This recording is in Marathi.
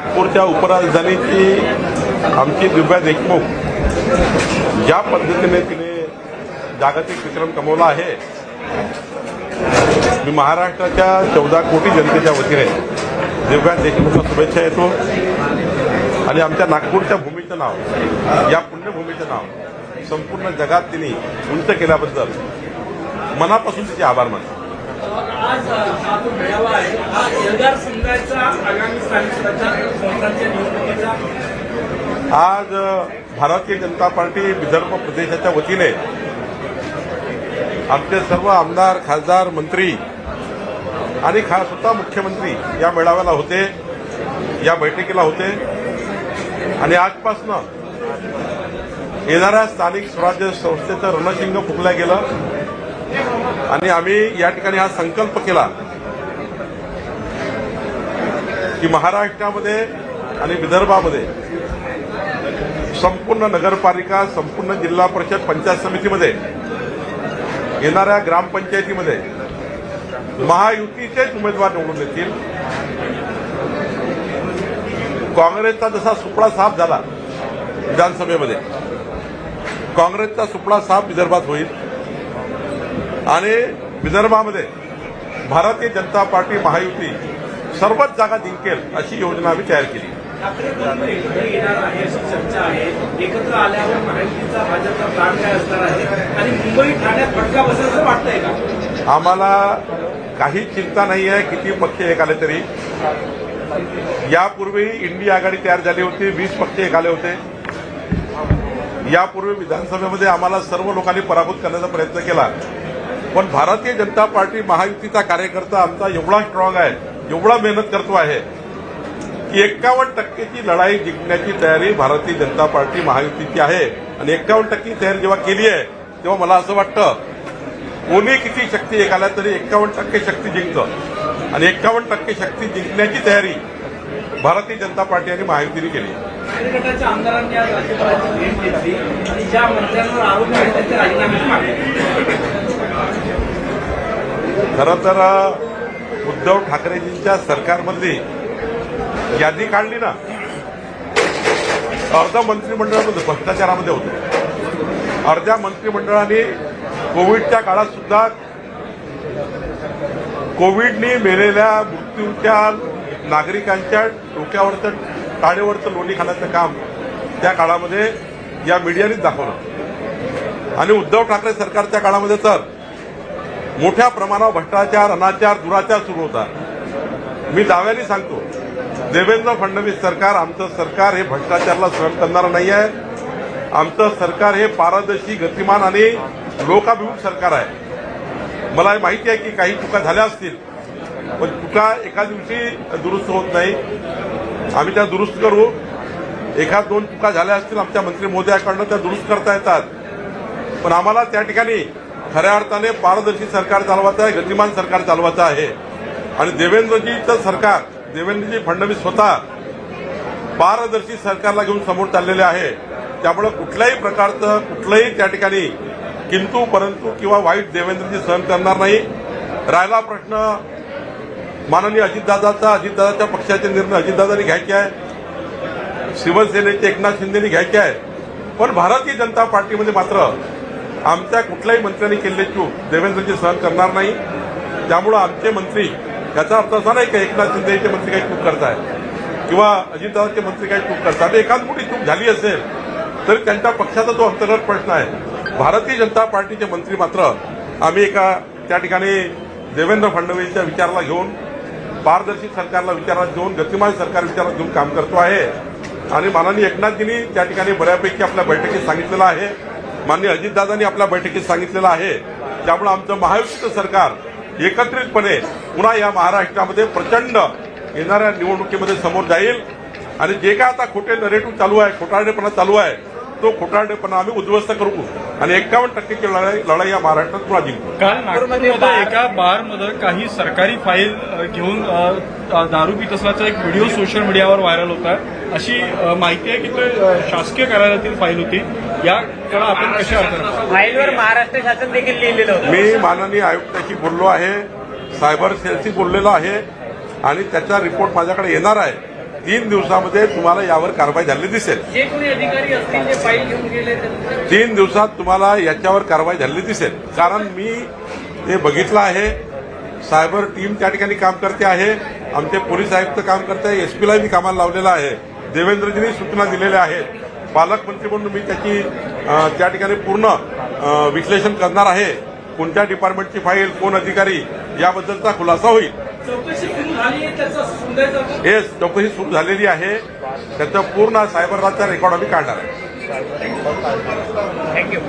नागपूरच्या उपराजधानीची आमची दिव्या देशमुख ज्या पद्धतीने तिने जागतिक विक्रम कमवला आहे मी महाराष्ट्राच्या चौदा कोटी जनतेच्या वतीने दिव्या देशमुखला शुभेच्छा येतो. आणि आमच्या नागपूरच्या भूमीचं नाव या पुण्यभूमीचं नाव संपूर्ण जगात तिने उंच केल्याबद्दल मनापासून तिचे आभार मानतो. आज हा जो मेळावा आहे हा एल्गार समुदायाचा आगामी स्थानिक स्वराज्य संस्थांच्या निवडणुकीचा. आज भारतीय जनता पार्टी विदर्भ प्रदेशाच्या वतीने आमचे सर्व आमदार खासदार मंत्री आणि खास स्वतः मुख्यमंत्री या मेळाव्याला होते या बैठकीला होते. आणि आजपासनं येणाऱ्या स्थानिक स्वराज्य संस्थेचं रणशिंग फुकलं गेलं. आणि आम्ही या ठिकाणी हा संकल्प केला की महाराष्ट्रामध्ये आणि विदर्भामध्ये संपूर्ण नगरपालिका संपूर्ण जिल्हा परिषद पंचायत समितीमध्ये येणाऱ्या ग्रामपंचायतीमध्ये महायुतीचेच उमेदवार निवडून येतील काँग्रेसचा जसा सुपडा साफ झाला विधानसभेमध्ये काँग्रेसचा सुपडा साफ विदर्भात होईल. आणि विदर्भामध्ये भारतीय जनता पार्टी महायुती सर्वच जागा जिंकेल अशी योजना आम्ही तयार केली. ठाकरे बंधू एकत्र येणार आहे अशी चर्चा आहे एकत्र आल्यावर महायुतीचा भाजपचा प्लान काय असणार आहे? आणि मुंबई ठाण्यात फटका बसेल असं वाटतंय का? आम्हाला काही चिंता नाही आहे किती पक्ष एक आले तरी. यापूर्वी इंडिया आघाडी तयार झाली होती वीस पक्ष एक आले होते. यापूर्वी विधानसभेमध्ये आम्हाला सर्व लोकांनी पराभूत करण्याचा प्रयत्न केला. पण भारतीय जनता पार्टी महायुतीचा कार्यकर्ता आमचा एवढा स्ट्रॉंग आहे एवढा मेहनत करतो आहे की एक्कावन्न टक्केची लढाई जिंकण्याची तयारी भारतीय जनता पार्टी महायुतीची आहे. आणि एक्कावन्न टक्के तयारी जेव्हा केली आहे तेव्हा मला असं वाटतं कोणी किती शक्ती एक आल्या तरी एक्कावन्न टक्के शक्ती जिंकतं. आणि एक्कावन्न टक्के शक्ती जिंकण्याची तयारी भारतीय जनता पार्टी आणि महायुतीने केली. आमदारांनी आज राज्यपालांची भेट घेतली. आणि ज्या मंत्र्यांवर आरोप त्यांचे राजीनामे मागले. खरं तर उद्धव ठाकरेजींच्या सरकारमधली यादी काढली ना अर्ध मंत्रिमंडळामध्ये भ्रष्टाचारामध्ये होते. अर्ध्या मंत्रिमंडळाने कोविडच्या काळात सुद्धा कोविडनी मेलेल्या मृत्यूच्या नागरिकांच्या डोक्यावरचं टाळेवरचं लोणी खाण्याचं काम त्या काळामध्ये या मीडियानेच दाखवलं. आणि उद्धव ठाकरे सरकारच्या काळामध्ये तर मोठ्या प्रमाणावर भ्रष्टाचार अनाचार दुराचार सुरू होता मी दाव्याने सांगतो देवेंद्र फडणवीस सरकार आमचं सरकार हे भ्रष्टाचाराला सहन करणारं नाही आहे. आमचं सरकार हे पारदर्शी गतिमान आणि लोकाभिमुख सरकार आहे. मला माहिती आहे की काही चुका झाल्या असतील पण चुका एका दिवशी दुरुस्त होत नाही. आम्ही त्या दुरुस्त करू. एखाद दोन चुका झाल्या असतील आमच्या मंत्री महोदयाकडनं त्या दुरुस्त करता येतात. पण आम्हाला त्या ठिकाणी खऱ्या अर्थाने पारदर्शी सरकार चालवायचं आहे गतिमान सरकार चालवायचं आहे. आणि देवेंद्रजीचं सरकार देवेंद्रजी फडणवीस स्वतः पारदर्शी सरकारला घेऊन समोर चाललेले आहे. त्यामुळं कुठल्याही प्रकारचं कुठलंही त्या ठिकाणी किंतु परंतु किंवा वाईट देवेंद्रजी सहन करणार नाही. राहिला प्रश्न माननीय अजितदादाचा अजितदादाच्या पक्षाचे निर्णय अजितदादांनी घ्यायचे आहे. शिवसेनेचे एकनाथ शिंदेनी घ्यायचे आहे. पण भारतीय जनता पार्टीमध्ये मात्र आमच्या कुठल्याही मंत्र्यांनी केलेली चूक देवेंद्रजी सहन करणार नाही. त्यामुळं आमचे मंत्री याचा अर्थ असा नाही का एकनाथ शिंदेचे मंत्री काही चूक करताय किंवा अजितदादाचे मंत्री काही चूक करतात एखाद मोठी चूक झाली असेल तर त्यांच्या पक्षाचा तो अंतर्गत प्रश्न आहे. भारतीय जनता पार्टीचे मंत्री मात्र आम्ही एका त्या ठिकाणी देवेंद्र फडणवीसच्या विचाराला घेऊन पारदर्शी सरकारला विचारात घेऊन गतिमान सरकार विचारात घेऊन काम करतो आहे. आणि माननीय एकनाथजींनी त्या ठिकाणी बऱ्यापैकी आपल्या बैठकीत सांगितलेलं आहे. माननीय अजितदादांनी आपल्या बैठकीत सांगितलेलं आहे. त्यामुळे आमचं महायुतीचं सरकार एकत्रितपणे पुन्हा या महाराष्ट्रामध्ये प्रचंड येणाऱ्या निवडणुकीमध्ये समोर जाईल. आणि जे काय आता खोटे नरेटिव्ह चालू आहे खोटारडेपणा चालू आहे तो खोटारडेपणा आम्ही उद्ध्वस्त करू. आणि एक्कावन्न टक्केची लढाई लढाई या महाराष्ट्रात पुन्हा जिंकू. काल नागपूरमध्ये एका बारमध्ये काही सरकारी फाईल घेऊन दारू पित असल्याचा एक व्हिडिओ सोशल मीडियावर व्हायरल होत. आहे अशी माहिती आहे की ते शासकीय कार्यालयातील फाईल होती. याकडे आपण कशा? फाईलवर महाराष्ट्र शासन देखील लिहिलेलं होतं. मी माननीय आयुक्ताशी बोललो आहे सायबर सेलशी बोललेलो आहे आणि त्याचा रिपोर्ट माझ्याकडे येणार आहे. तीन दिवसामध्ये तुम्हाला यावर कारवाई झालेली दिसेल. जे कोणी अधिकारी असतील जे फाईल घेऊन गेले तीन दिवसात तुम्हाला याच्यावर कारवाई झालेली दिसेल. कारण मी ते बघितलं आहे सायबर टीम त्या ठिकाणी काम करते आहे आमचे पोलीस आयुक्त काम करते आहे एसपीला मी कामाला लावलेलं आहे. देवेंद्रजींनी सूचना दिलेल्या आहेत. पालकमंत्री म्हणून मी त्याची त्या ठिकाणी पूर्ण विश्लेषण करणार आहे. कोणत्या डिपार्टमेंटची फाईल कोण अधिकारी याबद्दलचा खुलासा होईल. हे चौकशी सुरू झालेली आहे. त्याचा पूर्ण सायबर राजचा रेकॉर्ड आम्ही काढणार आहे. थँक्यू